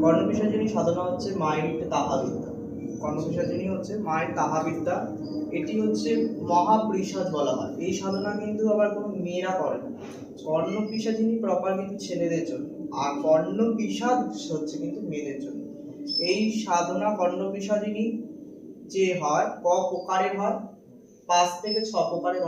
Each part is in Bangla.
কর্ণবিষাজিনী সাধনা হচ্ছে মায়ের তাহাবিদ্যা। হচ্ছে মায়ের তাহাবিদ্যা, এটি হচ্ছে বলা হয়। এই সাধনা কিন্তু আবার মেয়েরা করে না। প্রপার কিন্তু ছেলেদের জন্য, আর কর্ণপিসাদ হচ্ছে কিন্তু মেয়েদের জন্য। এই সাধনা কর্ণপিসাজিনী যে হয়, ক প্রকারের হয়, পাঁচ থেকে ছ প্রকারের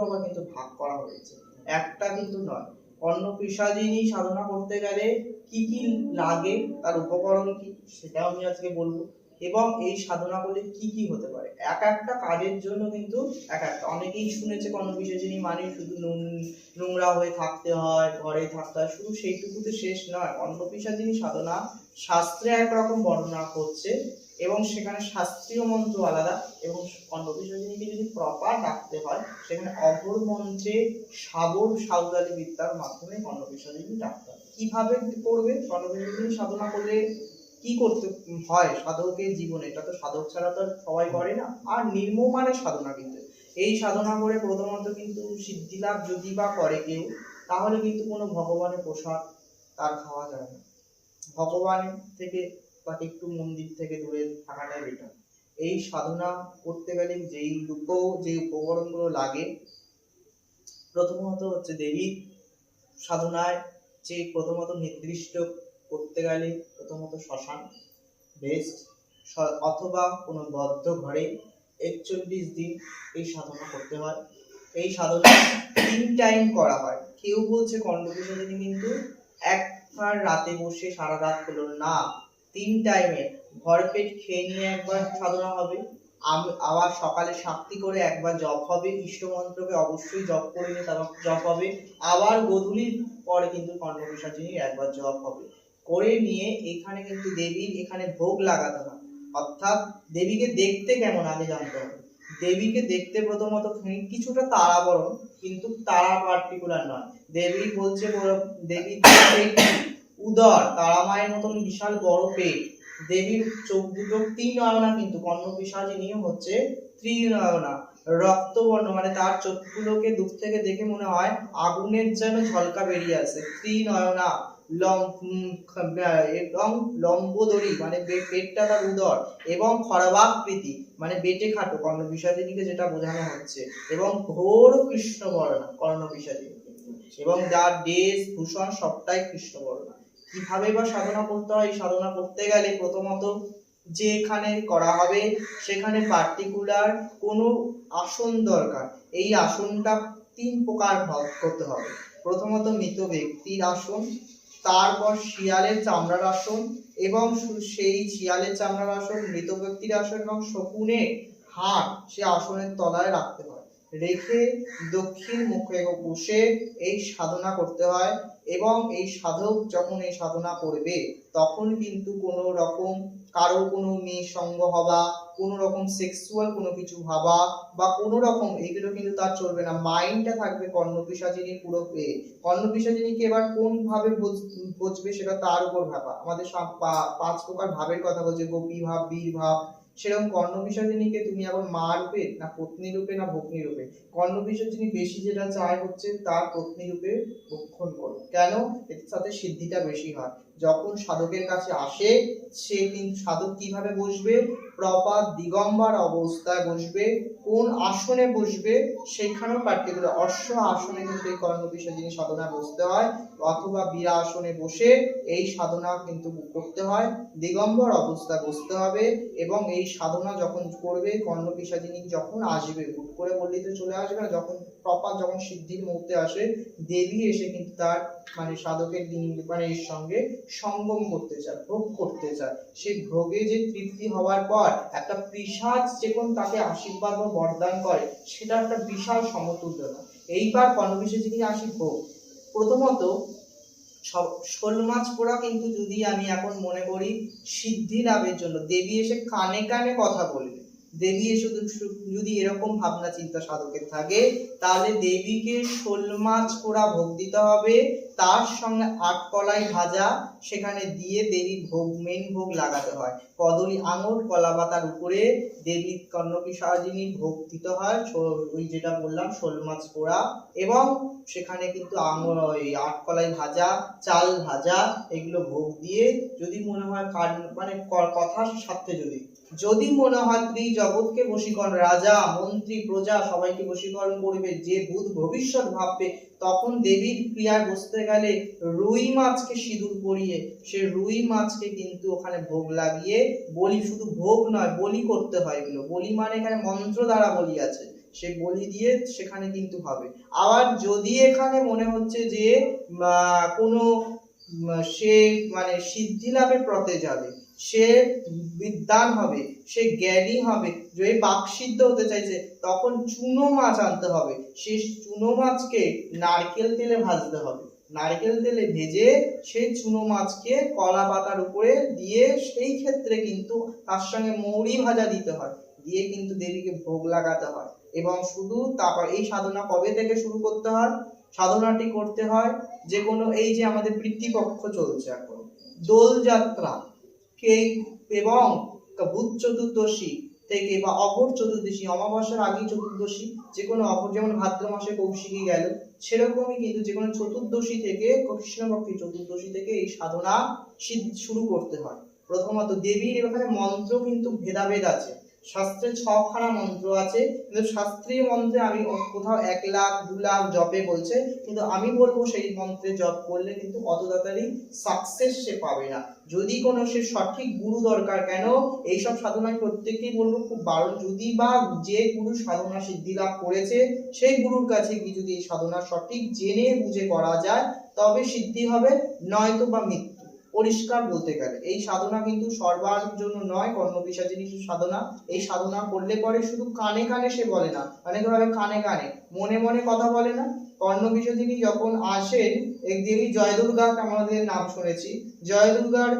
আবার কিন্তু ভাগ করা হয়েছে। একটা কিন্তু নয়। কর্ণপিসাজিনী সাধনা করতে গেলে কি কি লাগে, তার উপকরণ কি, সেটাও আমি আজকে বলব। এবং এই সাধনা করলে কি কি হতে পারে? এক একটা কাজের জন্য কিন্তু এক একটা, অনেকেই শুনেছে কর্ণপিসাজিনী মানে শুধু নোংরা হয়ে থাকতে হয় ঘরে থাকতে হয়, শুধু সেইটুকুতে শেষ নয়। কর্ণপিসাজিনী সাধনা শাস্ত্রে একরকম বর্ণনা করছে এবং সেখানে শাস্ত্রীয় মন্ত্র আলাদা এবং কর্ণপিসাজিনীকে যদি প্রপার রাখতে হয়, সেখানে অঘোর মন্ত্রে সাবর সাঁওতালি বিদ্যার মাধ্যমে কর্ণপিসাজিনী রাখতে হয়। কীভাবে করবে? কর্ণপিসাজিনী সাধনা করলে কি করতে হয়? সাধকের জীবনে, এটা তো সাধক ছাড়া তো সবাই করে না। আর নির্মমানের সাধনা কিন্তু। এই সাধনা করে প্রথমত কিন্তু সিদ্ধিলাভ যদি বা করে কেউ, তাহলে কিন্তু কোনো ভগবানের প্রসাদ তার খাওয়া যায় না। ভগবানের থেকে তাকে একটু মন্দির থেকে দূরে থাকাটাই বেটার এই সাধনা করতে গেলে যেই রূপ যে উপকরণগুলো লাগে, প্রথমত হচ্ছে দেবীর সাধনায় যে প্রথমত নির্দিষ্ট করতে গেলে প্রথমত শ্মশান, বেস্ট অথবা কোনো বদ্ধ ঘরে একচল্লিশ দিন এই সাধনা করতে হয়। এই সাধনা তিন টাইম করা হয়। কেউ বলছে কণ্ঠবিসর্জনী কিন্তু একবার রাতে বসে সারা রাত হলো না। তিন টাইমে ভরপেট খেয়ে নিয়ে একবার সাধনা হবে। আম- আবার সকালে সাক্ষী করে একবার জপ হবে। ইষ্ট মন্ত্রকে অবশ্যই জপ করে নিয়ে তারপর জপ হবে। আবার গধূলির পরে কিন্তু কর্ণবিসর্জনীর একবার জপ হবে। করে নিয়ে এখানে কিন্তু দেবীর এখানে ভোগ লাগাতে হয়। অর্থাৎ দেবীকে দেখতে কেমন আগে জানতে হবে। দেবীকে দেখতে প্রথমত কিছুটা তারা বড় কিন্তু তারা পার্টিকুলার নয়। দেবী বলছে যে উদর তারা মায়ের মতন বিশাল বড় পেট। দেবীর চোখ দুটো ত্রিনয়না কিন্তু, কর্ণ কর্ণপিসাচিনী হচ্ছে ত্রিনয়না রক্তবর্ণ মানে তার চোখগুলোকে দূর থেকে দেখে মনে হয় আগুনের যেন ঝলকা বেরিয়ে আসে। ত্রিনয়না এবং লম্বোদরি মানে পেটটা তার উদর, এবং খরবাকৃতি মানে বেটে খাটো, কর্ণ কর্ণপিসাচিনীকে যেটা বোঝানো হচ্ছে। এবং ঘোর কৃষ্ণবর্ণা কর্ণপিসাচিনী এবং যার দেশ, ভূষণ সবটাই কৃষ্ণবর্ণা। কীভাবে বা সাধনা করতে হয় সাধনা করতে গেলে প্রথমত যেখানে করা হবে, সেখানে পার্টিকুলার কোনো আসন দরকার। এই আসনটা তিন প্রকার করতে হবে। প্রথমত মৃত ব্যক্তির আসন, তারপর শিয়ালের চামড়ার আসন এবং সেই শিয়ালের চামড়ার আসন মৃত ব্যক্তির আসন এবং শকুনের হাত সে আসনের তলায় রাখতে হয়। রেখে দক্ষিণ মুখে বসে এই সাধনা করতে হয় এবং এই সাধক যখন এই সাধনা করবে, তখন কিন্তু কোনো রকম কারও কোনো মেয়ে সঙ্গ হওয়া, কোনো রকম সেক্সুয়াল কোনো কিছু ভাবা বা কোনো রকম এগুলো কিন্তু তার চলবে না। মাইন্ডটা থাকবে কর্ণপিসাচিনীর পুরো পেয়ে কর্ণপিসাচিনীকে এবার কোন ভাবে বোঝ- বুঝবে সেটা তার উপর ভাবা আমাদের সব পাঁচ প্রকার ভাবের কথা বলছে, গোপী ভাব, বীর ভাব সেরকম কর্ণ বিসর্জনীকে তুমি আবার মা রূপে, না পত্নী রূপে, না ভগ্নী রূপে? কর্ণ বিসর্জনী বেশি যেটা চায় হচ্ছে তার পত্নী রূপে ভক্ষণ করো। কেন? এর সাথে সিদ্ধিটা বেশি হয়। যখন সাধকের কাছে আসে, সে কিন্তু সাধক কীভাবে বসবে? প্রপাত দিগম্বর অবস্থায় বসবে। কোন আসনে বসবে? সেখানেও পার্টিকুলার অশ্ব আসনে কিন্তু এই কর্ণপিসাচিনী সাধনা বসতে হয় অথবা বীরা আসনে বসে এই সাধনা কিন্তু করতে হয়। দিগম্বর অবস্থায় বসতে হবে এবং এই সাধনা যখন করবে কর্ণপিসাচিনী যখন আসবে, হুট করে বললেই তো চলে আসবে না যখন প্রপার যখন সিদ্ধির মুহূর্তে আসে, দেবী এসে কিন্তু তার মানে সাধকের দিন মানে এর সঙ্গে সঙ্গম করতে চায়, ভোগ করতে চায়। সেই ভোগে যে তৃপ্তি হওয়ার পর একটা পিসাজ যখন তাকে আশীর্বাদ বা বরদান করে, সেটা একটা বিশাল সমতুল্য না। এইবার কর্ণবিষে যিনি আসি ভোগ, প্রথমত শোল মাছ পোড়া কিন্তু যদি আমি এখন মনে করি সিদ্ধি লাভের জন্য, দেবী এসে কানে কানে কথা বলবে। দেবী শুধু- যদি এরকম ভাবনা চিন্তা সাধকের থাকে, তাহলে দেবীকে শোল মাছ পোড়া ভোগ দিতে হবে। তার সঙ্গে আট কলাই ভাজা সেখানে দিয়ে দেবীর ভোগ মেন ভোগ লাগাতে হয়। কদলী আঙুর, কলা পাতার উপরে দেবী কর্ণকী সাহাযিনীর ভোগ দিতে হয়। ওই যেটা বললাম শোল মাছ পোড়া এবং সেখানে কিন্তু আঙুর, ওই আট কলাই ভাজা, চাল ভাজা, এগুলো ভোগ দিয়ে যদি মনে হয় মানে কথার সাথে যদি যদি মনে হয় ত্রি জগৎকে বশীকরণ, রাজা, মন্ত্রী, প্রজা সবাইকে বশীকরণ করবে, যে ভূত ভবিষ্যৎ ভাববে, তখন দেবীর ক্রিয়ায় বসতে গেলে রুই মাছকে সিঁদুর পরিয়ে, সে রুই মাছকে কিন্তু ওখানে ভোগ লাগিয়ে, বলি শুধু ভোগ নয়, বলি করতে হয় এগুলো। বলি মানে এখানে মন্ত্র দ্বারা বলি আছে। সে বলি দিয়ে সেখানে কিন্তু হবে। আবার যদি এখানে মনে হচ্ছে যে কোনো সে মানে সিদ্ধি লাভের পথে যাবে। সে বিদ্যান হবে, সে জ্ঞানী হবে। যে বাকসিদ্ধ হতে চাইছে, তখন চুনো মাছ আনতে হবে। সেই চুনো মাছকে নারকেল তেলে ভাজতে হবে। নারকেল তেলে ভেজে সেই চুনো মাছকে কলা পাতার উপরে দিয়ে সেই ক্ষেত্রে কিন্তু তার সঙ্গে মৌরি ভাজা দিতে হয়। দিয়ে কিন্তু দেবীকে ভোগ লাগাতে হয়। এবং শুধু তারপর এই সাধনা কবে থেকে শুরু করতে হয়? সাধনাটি করতে হয় যে কোনো এই যে আমাদের পিতৃপক্ষ চলছে এখন। দোল যাত্রা এই এবং বুধ চতুর্দশী থেকে বা অপর চতুর্দশী, অমাবস্যার আগেই চতুর্দশী যে কোনো অপর, যেমন ভাদ্র মাসে কৌশিকী গেল, সেরকমই কিন্তু যে কোনো চতুর্দশী থেকে কৃষ্ণপক্ষী চতুর্দশী থেকে এই সাধনা শুরু করতে হয়। প্রথমত দেবীর এখানে মন্ত্র কিন্তু ভেদাভেদ আছে। শাস্ত্রে ছখানা মন্ত্র আছে। কিন্তু শাস্ত্রীয় মন্ত্রে আমি কোথাও এক লাখ, দু লাখ জপে বলছে। কিন্তু আমি বলব সেই মন্ত্রে জপ করলে কিন্তু অত তাড়াতাড়ি সাকসেস সে পাবে না। যদি কোনো সে সঠিক গুরু দরকার, কেন? এইসব সাধনায় প্রত্যেককেই বলব, খুব বারণ যদি বা যে গুরু সাধনা সিদ্ধি লাভ করেছে, সেই গুরুর কাছে কি যদি সাধনা সঠিক জেনে বুঝে করা যায়, তবে সিদ্ধি হবে, নয়তো বা মৃত্যু পরিষ্কার বলতে গেলে। এই সাধনা কিন্তু সবার জন্য নয় কর্ম কর্মবিষাজিনী সাধনা, এই সাধনা করলে পরে শুধু কানে কানে সে বলে না, অনেকে ভাবে কানে কানে, মনে মনে কথা বলে না। কর্ণবিষাজিনী যখন আসেন, এক দেবী জয় দুর্গা আমাদের নাম শুনেছি। জয় দুর্গার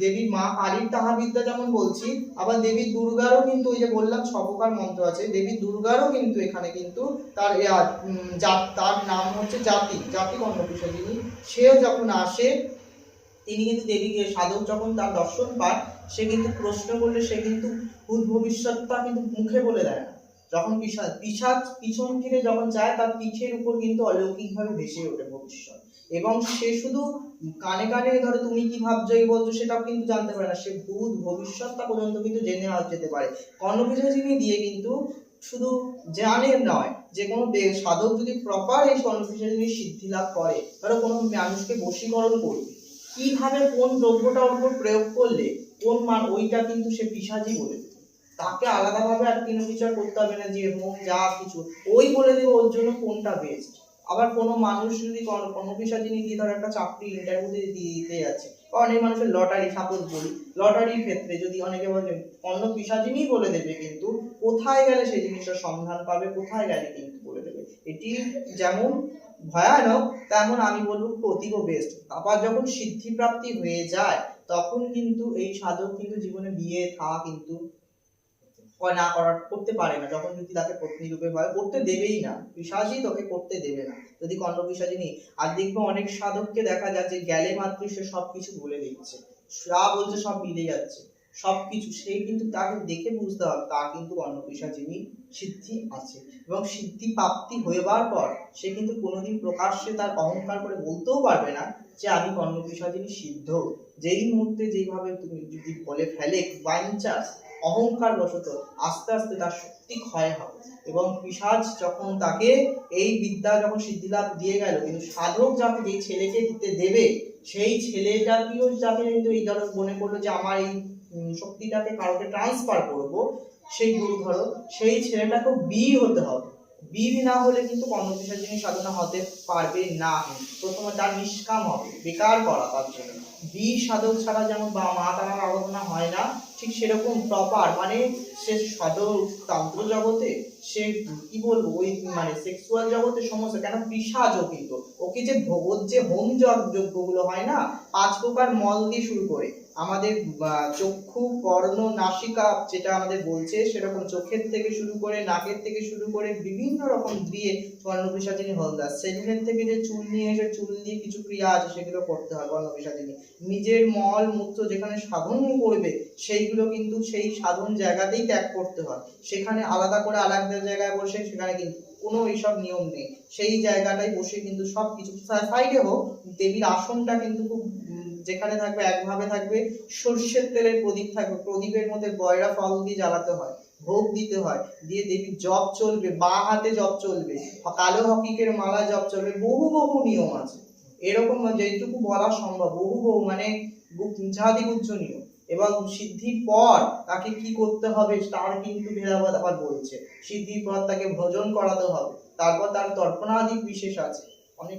দেবীর মা কালীর তাহা বিদ্যা যেমন বলছি, আবার দেবী দুর্গারও কিন্তু ওই যে বললাম, ছপকার মন্ত্র আছে। দেবী দুর্গারও কিন্তু এখানে কিন্তু তার তার নাম হচ্ছে জাতি জাতি কর্ণবিষাজিনী সেও যখন আসে তিনি কিন্তু দেবীকে, সাধক যখন তার দর্শন পায়, সে কিন্তু প্রশ্ন করলে সে কিন্তু ভূত ভবিষ্যৎটা কিন্তু মুখে বলে দেয় না। যখন পিসাচ পিসাচ পিছন ফিরে যখন যায়, তার পিঠের উপর কিন্তু অলৌকিকভাবে ভেসে ওঠে ভবিষ্যৎ। এবং সে শুধু কানে কানে, ধরো তুমি কি ভাবছ, এই বলছো, সেটাও কিন্তু জানতে পারে না। সে ভূত ভবিষ্যৎটা পর্যন্ত কিন্তু জেনে আস যেতে পারে। কর্ণবিষয়িনী দিয়ে কিন্তু শুধু জানে নয় যে কোনো সাধক যদি প্রপার এই কর্ণবিষয়িনী সিদ্ধি লাভ করে, ধরো কোনো মানুষকে বশীকরণ করবে কীভাবে কোন দ্রব্যটা ওর প্রয়োগ করলে কোন মান, ওইটা কিন্তু সে পিসাজি বলে তাকে আলাদাভাবে আর তিন বিচার করতে হবে না যে হোম যা কিছু। ওই বলে দেবে ওর জন্য কোনটা বেস্ট আবার কোনো মানুষ যদি কোনো কোনো পিসাজিনী দিয়ে ধর একটা চাকরি ইন্টারভিউ দিতে যাচ্ছে, বা অনেক মানুষের লটারি সাপোজ বলি লটারির ক্ষেত্রে যদি অনেকে বলে, অন্য পিসাজিনী বলে দেবে কিন্তু কোথায় গেলে সেই জিনিসটার সন্ধান পাবে, কোথায় গেলে কিন্তু বলে দেবে। এটি যেমন ভয়ানক, তেমন আমি বলব অতীব বেস্ট আবার যখন সিদ্ধি প্রাপ্তি হয়ে যায়, তখন কিন্তু এই সাধক কিন্তু জীবনে বিয়ে, থা কিন্তু না করার, করতে পারে না। যখন যদি তাকে পত্নী রূপে ভয়, করতে দেবেই না। পিসাজই তোকে করতে দেবে না। যদি কর্ণ পিসাজি নেই, আর দেখব অনেক সাধককে দেখা যাচ্ছে, গেলে মাত্র সে সবকিছু বলে দিচ্ছে। যা বলছে সব মিলে যাচ্ছে। সবকিছু সেই কিন্তু তাকে দেখে বুঝতে হবে তার কিন্তু অন্য পিসাচিনী সিদ্ধি আছে। এবং সিদ্ধি প্রাপ্তি হইবার পর সে কিন্তু কোনোদিন প্রকাশ্যে তার অহংকার করে বলতেও পারবে না যে আমি কর্ণ পিসাচিনী সিদ্ধ। যেই মুহূর্তে যেইভাবে তুমি যদি বলে ফেলে বাইনচান্স অহংকার বশত আস্তে আস্তে তার শক্তি ক্ষয় হবে। এবং পিসাজ যখন তাকে এই বিদ্যা যখন সিদ্ধিলাভ দিয়ে গেল, কিন্তু সাধক যাকে যেই ছেলেকে দিতে দেবে, সেই ছেলেটাকেও যাকে কিন্তু এই ধরো মনে করল যে আমার এই শক্তিটাকে কারোকে ট্রান্সফার করব, সেই গুরু ধরো সেই ছেলেটাকেও বি হতে হবে। বিবি না হলে কিন্তু কর্ণপিসার জিনিস সাধনা হতে পারবে না। প্রথমে তার নিষ্কাম হবে, বেকার করা তার জন্য। বি সাধক ছাড়া যেমন বা মা তারা আরাধনা হয় না ঠিক সেরকম প্রপার মানে সে সাধক তন্ত্র জগতে, সে কি বলব, ওই মানে সেক্সুয়াল জগতে সমস্ত, কেন পিসাজও কিন্তু ওকে যে ভগৎ যে হোম যজ্ঞগুলো হয় না, পাঁচ প্রকার মল দিয়ে শুরু করে। আমাদের চক্ষু, কর্ণ, নাসিকা যেটা আমাদের বলছে, সেরকম চোখের থেকে শুরু করে, নাকের থেকে শুরু করে, বিভিন্ন রকম দিয়ে কর্ণপিসাচিনী হলদার সেলুনের থেকে যে চুল নিয়ে এসে চুল দিয়ে কিছু ক্রিয়া আছে, সেগুলো করতে হয় কর্ণপিসাচিনী। নিজের মল মূত্র যেখানে সাধন করবে সেইগুলো কিন্তু সেই সাধন জায়গাতেই ত্যাগ করতে হয়। সেখানে আলাদা করে আলাদা জায়গায় বসে সেখানে কিন্তু কোনো এইসব নিয়ম নেই। সেই জায়গাটায় বসে কিন্তু সব কিছু সাইডে হোক, দেবীর আসনটা কিন্তু খুব যেখানে থাকবে, একভাবে থাকবে, সর্ষের তেলের প্রদীপ থাকবে, প্রদীপের মধ্যে বয়রা ফল দিয়ে জ্বালাতে হয়, ভোগ দিতে হয়, দিয়ে দেবীর জপ চলবে, বা হাতে জপ চলবে, কালো হকিকের মালা জপ চলবে, বহু বহু নিয়ম আছে। এরকম যেটুকু বলা সম্ভব, বহু বহু মানে ঝাদি নিয়ম। এবং সিদ্ধির পর তাকে কি করতে হবে তার কিন্তু ভেদাভেদ আবার বলছে। সিদ্ধির পর তাকে ভোজন করাতে হবে। তারপর তার তর্পণাদি বিশেষ আছে। অনেক